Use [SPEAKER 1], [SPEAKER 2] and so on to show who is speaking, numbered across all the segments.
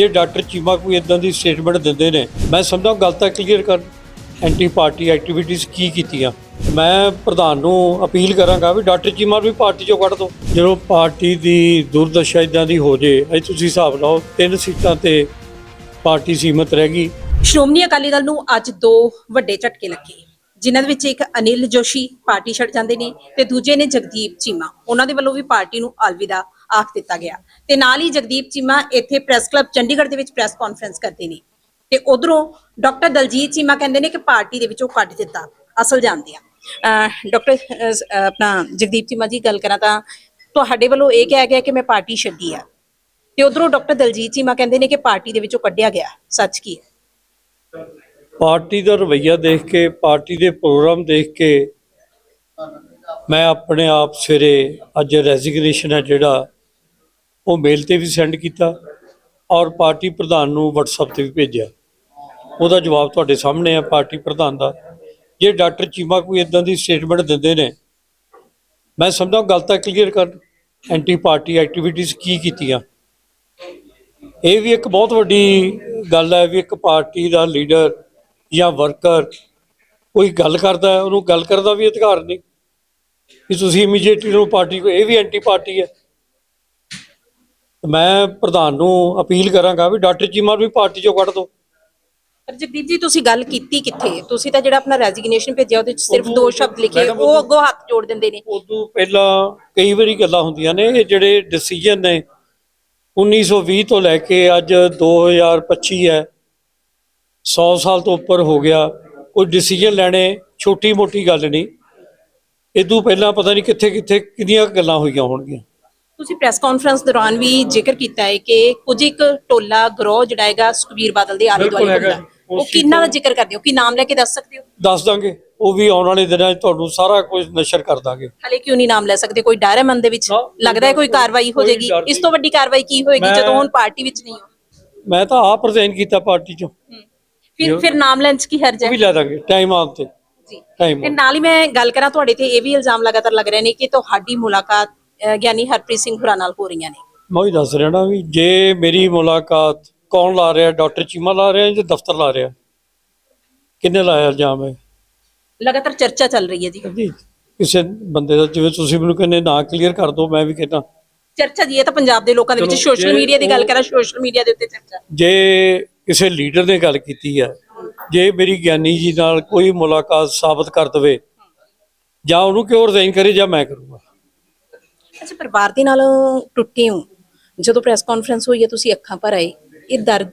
[SPEAKER 1] ਜੇ ਡਾਕਟਰ ਚੀਮਾ ਕੋਈ ਇਦਾਂ ਦੀ ਸਟੇਟਮੈਂਟ ਦਿੰਦੇ ਨੇ ਮੈਂ ਸਮਝਦਾ ਗੱਲ ਤਾਂ ਕਲੀਅਰ ਕਰ ਐਂਟੀ ਪਾਰਟੀ ਐਕਟੀਵਿਟੀਜ਼ ਕੀ ਕੀਤੀਆਂ। ਮੈਂ ਪ੍ਰਧਾਨ ਨੂੰ ਅਪੀਲ ਕਰਾਂਗਾ ਵੀ ਡਾਕਟਰ ਚੀਮਾ ਨੂੰ ਵੀ ਪਾਰਟੀ ਚੋਂ ਕੱਢ ਦਿਓ ਜਦੋਂ ਪਾਰਟੀ ਦੀ ਦੁਰਦਸ਼ਾ ਇਦਾਂ ਦੀ ਹੋ ਜੇ ਇਹ ਤੁਸੀਂ ਹਿਸਾਬ ਲਾਓ ਤਿੰਨ ਸੀਟਾਂ ਤੇ ਪਾਰਟੀ ਸੀਮਤ ਰਹਿ ਗਈ।
[SPEAKER 2] ਸ਼੍ਰੋਮਣੀ ਅਕਾਲੀ ਦਲ ਨੂੰ ਅੱਜ ਦੋ ਵੱਡੇ ਝਟਕੇ ਲੱਗੇ। ਜਿਨ੍ਹਾਂ ਦੇ ਵਿੱਚ ਇੱਕ ਅਨਿਲ ਜੋਸ਼ੀ ਪਾਰਟੀ ਛੱਡ ਜਾਂਦੇ ਨੇ ਤੇ ਦੂਜੇ ਨੇ ਜਗਦੀਪ ਚੀਮਾ। ਉਹਨਾਂ ਦੇ ਵੱਲੋਂ ਵੀ ਪਾਰਟੀ ਨੂੰ ਅਲਵਿਦਾ ਆਖ ਦਿੱਤਾ ਗਿਆ। ਤੇ ਨਾਲ ਹੀ ਜਗਦੀਪ ਚੀਮਾ ਇੱਥੇ ਪ੍ਰੈਸ ਕਲੱਬ ਚੰਡੀਗੜ੍ਹ ਦੇ ਵਿੱਚ ਪ੍ਰੈਸ ਕਾਨਫਰੰਸ ਕਰਦੇ ਨੇ। ਤੇ ਉਧਰੋਂ ਡਾਕਟਰ ਦਲਜੀਤ ਚੀਮਾ ਕਹਿੰਦੇ ਨੇ ਕਿ ਪਾਰਟੀ ਦੇ ਵਿੱਚੋਂ ਕੱਢ ਦਿੱਤਾ। ਅਸਲ ਜਾਣਦੇ ਆ। ਅਹ ਡਾਕਟਰ ਆਪਣਾ ਜਗਦੀਪ ਚੀਮਾ ਜੀ ਗੱਲ ਕਰਾਂ ਤਾਂ ਤੁਹਾਡੇ ਵੱਲੋਂ ਇਹ ਕਿਹਾ ਗਿਆ ਕਿ ਮੈਂ ਪਾਰਟੀ ਛੱਡੀ ਆ। ਤੇ ਉਧਰੋਂ ਡਾਕਟਰ ਦਲਜੀਤ ਚੀਮਾ ਕਹਿੰਦੇ ਨੇ ਕਿ ਪਾਰਟੀ ਦੇ ਵਿੱਚੋਂ ਕੱਢਿਆ ਗਿਆ। ਸੱਚ ਕੀ ਹੈ?
[SPEAKER 1] ਪਾਰਟੀ ਦਾ ਰਵੱਈਆ ਦੇਖ ਕੇ, ਪਾਰਟੀ ਦੇ ਪ੍ਰੋਗਰਾਮ ਦੇਖ ਕੇ ਮੈਂ ਆਪਣੇ ਆਪ ਸਵੇਰੇ ਅੱਜ ਰੈਜ਼ਿਗਨੇਸ਼ਨ ਹੈ ਜਿਹੜਾ, ਉਹ ਮੇਲ ਤੇ ਵੀ ਸੈਂਡ ਕੀਤਾ ਔਰ ਪਾਰਟੀ ਪ੍ਰਧਾਨ ਨੂੰ WhatsApp ਤੇ ਵੀ ਭੇਜਿਆ। ਉਹਦਾ ਜਵਾਬ ਤੁਹਾਡੇ ਸਾਹਮਣੇ ਆ ਪਾਰਟੀ ਪ੍ਰਧਾਨ ਦਾ। ਜੇ ਡਾਕਟਰ ਚੀਮਾ ਕੋਈ ਇਦਾਂ ਦੀ ਸਟੇਟਮੈਂਟ ਦਿੰਦੇ ਨੇ, ਮੈਂ ਸਮਝਦਾ ਗੱਲ ਤਾਂ ਕਲੀਅਰ ਕਰ ਐਂਟੀ ਪਾਰਟੀ ਐਕਟੀਵਿਟੀਜ਼ ਕੀ ਕੀਤੀਆਂ। ਇਹ ਵੀ ਇੱਕ ਬਹੁਤ ਵੱਡੀ ਗੱਲ ਹੈ ਵੀ ਇੱਕ ਪਾਰਟੀ ਦਾ ਲੀਡਰ ਜਾਂ ਵਰਕਰ ਕੋਈ ਗੱਲ ਕਰਦਾ ਹੈ ਉਹਨੂੰ ਗੱਲ ਕਰਨ ਦਾ ਵੀ ਅਧਿਕਾਰ ਨਹੀਂ। ਕਿ ਤੁਸੀਂ ਇਮੀਡੀਏਟਲੀ ਨੂੰ ਪਾਰਟੀ ਕੋ ਇਹ ਵੀ ਐਂਟੀ ਪਾਰਟੀ ਹੈ। ਮੈਂ ਪ੍ਰਧਾਨ ਨੂੰ ਅਪੀਲ ਕਰਾਂਗਾ ਵੀ ਡਾਕਟਰ ਚੀਮਾ ਵੀ ਪਾਰਟੀ ਚੋਂ ਕੱਢ ਦਿਓ।
[SPEAKER 2] ਪਰ ਜਗਦੀਪ ਜੀ ਤੁਸੀਂ ਗੱਲ ਕੀਤੀ ਕਿੱਥੇ? ਤੁਸੀਂ ਤਾਂ ਜਿਹੜਾ ਆਪਣਾ ਰੈਜ਼ਿਗਨੇਸ਼ਨ ਭੇਜਿਆ ਉਹਦੇ ਵਿੱਚ ਸਿਰਫ ਦੋ ਸ਼ਬਦ ਲਿਖੇ ਉਹ ਅੱਗੋਂ ਹੱਥ ਜੋੜ ਦਿੰਦੇ ਨੇ।
[SPEAKER 1] ਉਦੋਂ ਪਹਿਲਾਂ ਕਈ ਵਾਰੀ ਗੱਲਾਂ ਹੁੰਦੀਆਂ ਨੇ ਇਹ ਜਿਹੜੇ ਡਿਸੀਜਨ ਨੇ 1920 ਤੋਂ ਲੈ ਕੇ ਅੱਜ 2025 ਹੈ 100 ਸਾਲ ਤੋਂ ਉੱਪਰ ਹੋ ਗਿਆ ਕੋਈ ਡਿਸੀਜਨ ਲੈਣੇ ਛੋਟੀ ਮੋਟੀ ਗੱਲ ਨਹੀਂ। ਇਦੋਂ ਪਹਿਲਾਂ ਪਤਾ ਨਹੀਂ ਕਿੱਥੇ ਕਿੱਥੇ ਕਿੰਨੀਆਂ ਗੱਲਾਂ ਹੋਈਆਂ ਹੋਣਗੀਆਂ।
[SPEAKER 2] ਤੁਸੀਂ ਪ੍ਰੈਸ ਕਾਨਫਰੰਸ ਦੌਰਾਨ ਵੀ ਜ਼ਿਕਰ ਕੀਤਾ ਹੈ ਕਿ ਕੁਝ ਇੱਕ ਟੋਲਾ ਗਰੋਹ ਜਿਹੜਾ ਹੈਗਾ ਸੁਖਬੀਰ ਬਾਦਲ ਦੇ ਆਲੇ ਦੁਆਲੇ। ਹੁੰਦਾ। ਉਹ ਕਿੰਨਾ ਦਾ ਜ਼ਿਕਰ ਕਰਦੇ ਹੋ? ਕੀ ਨਾਮ ਲੈ ਕੇ ਦੱਸ ਸਕਦੇ ਹੋ?
[SPEAKER 1] ਦੱਸ ਦਾਂਗੇ। ਉਹ ਵੀ ਆਉਣ ਵਾਲੇ ਦਿਨਾਂ 'ਚ ਤੁਹਾਨੂੰ ਸਾਰਾ ਕੁਝ ਨਸ਼ਰ ਕਰ ਦਾਂਗੇ।
[SPEAKER 2] ਹਲੇ ਕਿਉਂ ਨਹੀਂ ਨਾਮ ਲੈ ਸਕਦੇ? ਕੋਈ ਡਰ ਹੈ ਮਨ ਦੇ ਵਿੱਚ? ਲੱਗਦਾ ਹੈ ਕੋਈ ਕਾਰਵਾਈ ਹੋ ਜਾਏਗੀ? ਇਸ। ਤੋਂ ਵੱਡੀ ਕਾਰਵਾਈ ਕੀ ਹੋਏਗੀ ਜਦੋਂ ਹੁਣ ਪਾਰਟੀ ਵਿੱਚ ਨਹੀਂ ਹੋ?
[SPEAKER 1] ਮੈਂ ਤਾਂ ਆਪ ਰਿਜ਼ਾਈਨ ਕੀਤਾ ਪਾਰਟੀ 'ਚੋਂ।
[SPEAKER 2] ਫਿਰ ਫਿਰ ਨਾਮ ਲੈਣ ਚ ਕੀ ਹਰਜ
[SPEAKER 1] ਉਹ
[SPEAKER 2] ਹੈ
[SPEAKER 1] ਵੀ ਲੈ ਦਾਂਗੇ ਟਾਈਮ ਆਉਣ ਤੇ।
[SPEAKER 2] ਜੀ।
[SPEAKER 1] ਟਾਈਮ
[SPEAKER 2] ਤੇ ਨਾਲ ਹੀ ਮੈਂ ਗੱਲ ਕਰਾਂ ਤੁਹਾਡੇ ਤੇ ਇਹ ਵੀ ਇਲਜ਼ਾਮ ਲਗਾਤਾਰ ਲੱਗ ਰਹੇ ਨੇ ਕਿ ਤੁਹਾਡੀ ਮੁਲਾਕਾਤ ਅਹ, ਗਿਆਨੀ ਹਰਪ੍ਰੀਤ ਸਿੰਘ ਹੁਰਾਂ ਨਾਲ ਹੋ ਰਹੀਆਂ ਨੇ।
[SPEAKER 1] ਮੈਂ ਉਹੀ ਦੱਸ ਰਿਹਾ ਨਾ ਵੀ ਜੇ ਮੇਰੀ ਮੁਲਾਕਾਤ ਕੌਣ ਲਾ ਰਿਹਾ ਡਾਕਟਰ ਚੀਮਾ ਲਾ ਰਿਹਾ ਜਾਂ ਦਫ਼ਤਰ ਲਾ ਰਿਹਾ? ਕਿੰਨੇ ਲਾਇਆ ਇਲਜ਼ਾਮ ਹੈ
[SPEAKER 2] ਲਗਾਤਾਰ ਚਰਚਾ ਚੱਲ ਰਹੀ ਹੈ ਜੀ।
[SPEAKER 1] ਜੀ ਕਿਸੇ ਬੰਦੇ ਦਾ ਜਿਵੇਂ ਤੁਸੀਂ ਮੈਨੂੰ ਕਹਿੰਦੇ ਨਾ ਕਲੀਅਰ ਕਰ ਦਿਓ ਮੈਂ ਵੀ ਕਹਿੰਦਾ।
[SPEAKER 2] ਚਰਚਾ ਜੀ ਇਹ ਤਾਂ ਪੰਜਾਬ ਦੇ ਲੋਕਾਂ ਦੇ ਵਿੱਚ
[SPEAKER 1] ਚਲੋ,
[SPEAKER 2] ਸੋਸ਼ਲ
[SPEAKER 1] ਜੇ
[SPEAKER 2] ਮੀਡੀਆ ਦੀ ਗੱਲ
[SPEAKER 1] ਉਹ-
[SPEAKER 2] ਕਰਾਂ ਸੋਸ਼ਲ ਮੀਡੀਆ ਦੇ ਉੱਤੇ ਚਰਚਾ।
[SPEAKER 1] ਜੇ ਕਿਸੇ ਲੀਡਰ ਨੇ ਗੱਲ ਕੀਤੀ ਹੈ ਜੇ ਮੇਰੀ ਗਿਆਨੀ ਜੀ ਨਾਲ ਕੋਈ ਮੁਲਾਕਾਤ ਸਾਬਤ ਕਰ ਦਵੇ ਜਾਂ ਉਹਨੂੰ ਕਿਉਂ ਰਿਜ਼ਾਈਨ ਕਰੇ ਜਾਂ ਮੈਂ ਕਰੂੰਗਾ।
[SPEAKER 2] ਅੱਛਾ ਪਰਿਵਾਰ ਦੇ ਨਾਲ ਟੁੱਟੇ ਹੋ। ਜਦੋਂ ਪ੍ਰੈਸ ਕਾਨਫਰੰਸ ਹੋਈ ਹੈ ਤੁਸੀਂ ਅੱਖਾਂ ਭਰ ਆਏ। ਇਹ ਦਰਦ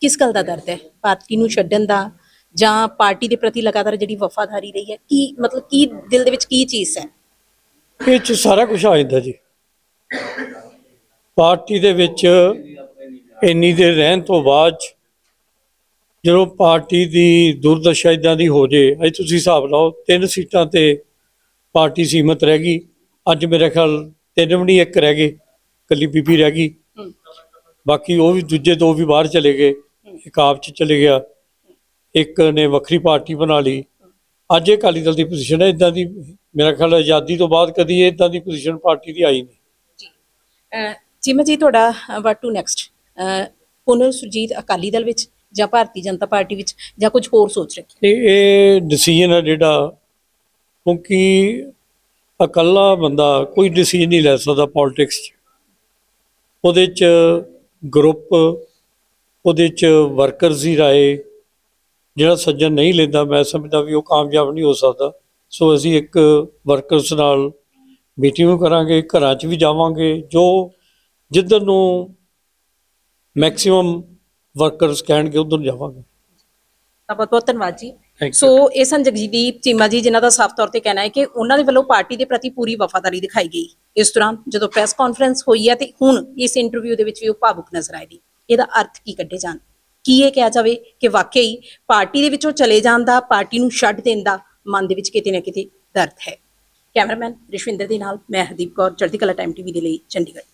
[SPEAKER 2] ਕਿਸ ਗੱਲ ਦਾ ਦਰਦ ਹੈ? ਪਾਰਟੀ ਨੂੰ ਛੱਡਣ ਦਾ ਜਾਂ ਪਾਰਟੀ ਦੇ ਪ੍ਰਤੀ ਲਗਾਤਾਰ ਜਿਹੜੀ ਵਫਾਦਾਰੀ ਰਹੀ ਹੈ ਕੀ ਮਤਲਬ ਕੀ ਦਿਲ ਦੇ ਵਿੱਚ ਕੀ ਚੀਜ਼ ਹੈ?
[SPEAKER 1] ਇਹ ਚ ਸਾਰਾ ਕੁਝ ਆ ਜਾਂਦਾ ਜੀ। ਪਾਰਟੀ ਦੇ ਵਿੱਚ ਇੰਨੀ ਦੇ ਰਹਿਣ ਤੋਂ ਬਾਅਦ ਜਦੋਂ ਪਾਰਟੀ ਦੀ ਦੁਰਦਸ਼ਾ ਇਦਾਂ ਦੀ ਹੋ ਜੇ ਅੱਜ ਤੁਸੀਂ ਹਿਸਾਬ ਲਾਓ ਤਿੰਨ ਸੀਟਾਂ ਤੇ ਪਾਰਟੀ ਸੀਮਤ ਰਹਿ ਗਈ। ਅੱਜ ਮੇਰੇ ਖਿਆਲ ਤਿੰਨ ਵੀ ਨਹੀਂ ਇੱਕ ਰਹਿ ਗਏ ਕੱਲੀ ਬੀਬੀ ਰਹਿ ਗਈ। ਬਾਕੀ ਉਹ ਵੀ ਦੂਜੇ ਦੋ ਵੀ ਬਾਹਰ ਚਲੇ ਗਏ ਇੱਕ ਆਪ ਚ ਚਲੇ ਗਿਆ ਇੱਕ ਨੇ ਵੱਖਰੀ ਪਾਰਟੀ ਬਣਾ ਲਈ। ਅੱਜ ਇਹ ਅਕਾਲੀ ਦਲ ਦੀ ਪੋਜੀਸ਼ਨ ਹੈ ਇਦਾਂ ਦੀ ਮੇਰਾ ਖਿਆਲ ਆਜ਼ਾਦੀ ਤੋਂ ਬਾਅਦ ਕਦੀ ਇਦਾਂ ਦੀ ਪੋਜੀਸ਼ਨ ਪਾਰਟੀ ਦੀ ਆਈ ਨਹੀਂ।
[SPEAKER 2] ਜੀ। ਜਿਵੇਂ ਜੀ ਤੁਹਾਡਾ ਵਾਟ ਟੂ ਨੈਕਸਟ ਪੁਨਰ ਸੁਰਜੀਤ ਅਕਾਲੀ ਦਲ ਵਿੱਚ ਜਾਂ ਭਾਰਤੀ ਜਨਤਾ ਪਾਰਟੀ ਵਿੱਚ ਜਾਂ ਕੁਝ ਹੋਰ ਸੋਚ ਰੱਖਿਆ
[SPEAKER 1] ਇਹ ਇਹ ਡਿਸੀਜਨ ਹੈ ਜਿਹੜਾ, ਕਿਉਂਕਿ ਇਕੱਲਾ ਬੰਦਾ ਕੋਈ ਡਿਸੀਜਨ ਨਹੀਂ ਲੈ ਸਕਦਾ ਪੋਲਿਟਿਕਸ 'ਚ। ਉਹਦੇ 'ਚ ਗਰੁੱਪ ਉਹਦੇ 'ਚ ਵਰਕਰਸ ਦੀ ਰਾਏ, ਜਿਹੜਾ ਸੱਜਣ ਨਹੀਂ ਲੈਂਦਾ, ਮੈਂ ਸਮਝਦਾ ਵੀ ਉਹ ਕਾਮਯਾਬ ਨਹੀਂ ਹੋ ਸਕਦਾ। ਸੋ ਅਸੀਂ ਇੱਕ ਵਰਕਰਸ ਨਾਲ ਮੀਟਿੰਗ ਕਰਾਂਗੇ, ਘਰਾਂ 'ਚ ਵੀ ਜਾਵਾਂਗੇ, ਜੋ ਜਿੱਧਰ ਨੂੰ ਮੈਕਸਿਮਮ ਵਰਕਰਸ ਕਹਿਣਗੇ ਉਧਰ ਜਾਵਾਂਗੇ।
[SPEAKER 2] ਤਾਂ ਬਹੁਤ ਬਹੁਤ ਧੰਨਵਾਦ ਜੀ।
[SPEAKER 1] Thank you.
[SPEAKER 2] ਸੋ ਇਹ ਸਨ ਜਗਜੀਤ ਚੀਮਾ ਜੀ ਜਿਨ੍ਹਾਂ ਦਾ ਸਾਫ਼ ਤੌਰ ਤੇ ਕਹਿਣਾ ਹੈ ਕਿ ਉਹਨਾਂ ਦੇ ਵੱਲੋਂ ਪਾਰਟੀ ਦੇ ਪ੍ਰਤੀ ਪੂਰੀ ਵਫਾਦਾਰੀ ਦਿਖਾਈ ਗਈ। ਇਸ ਦੌਰਾਨ ਜਦੋਂ ਪ੍ਰੈਸ ਕਾਨਫਰੰਸ ਹੋਈ ਹੈ ਤੇ ਹੁਣ ਇਸ ਇੰਟਰਵਿਊ ਦੇ ਵਿੱਚ ਵੀ ਉਹ ਭਾਵੁਕ ਨਜ਼ਰ ਆਏ ਨੇ। ਇਹਦਾ ਅਰਥ ਕੀ ਕੱਢੇ ਜਾਣ? ਕੀ ਇਹ ਕਿਹਾ ਜਾਵੇ ਕਿ ਵਾਕਈ ਪਾਰਟੀ ਦੇ ਵਿੱਚੋਂ ਚਲੇ ਜਾਣ ਦਾ ਪਾਰਟੀ ਨੂੰ ਛੱਡ ਦੇਣ ਦਾ ਮਨ ਦੇ ਵਿੱਚ ਕਿਤੇ ਨਾ ਕਿਤੇ ਦਰਦ ਹੈ? ਕੈਮਰਾਮੈਨ ਰਿਸ਼ਵਿੰਦਰ ਦੇ ਨਾਲ ਮੈਂ ਹਰਦੀਪ ਕੌਰ ਚੜ੍ਹਦੀ ਕਲਾ ਟਾਈਮ ਟੀਵੀ ਦੇ ਲਈ ਚੰਡੀਗੜ੍ਹ।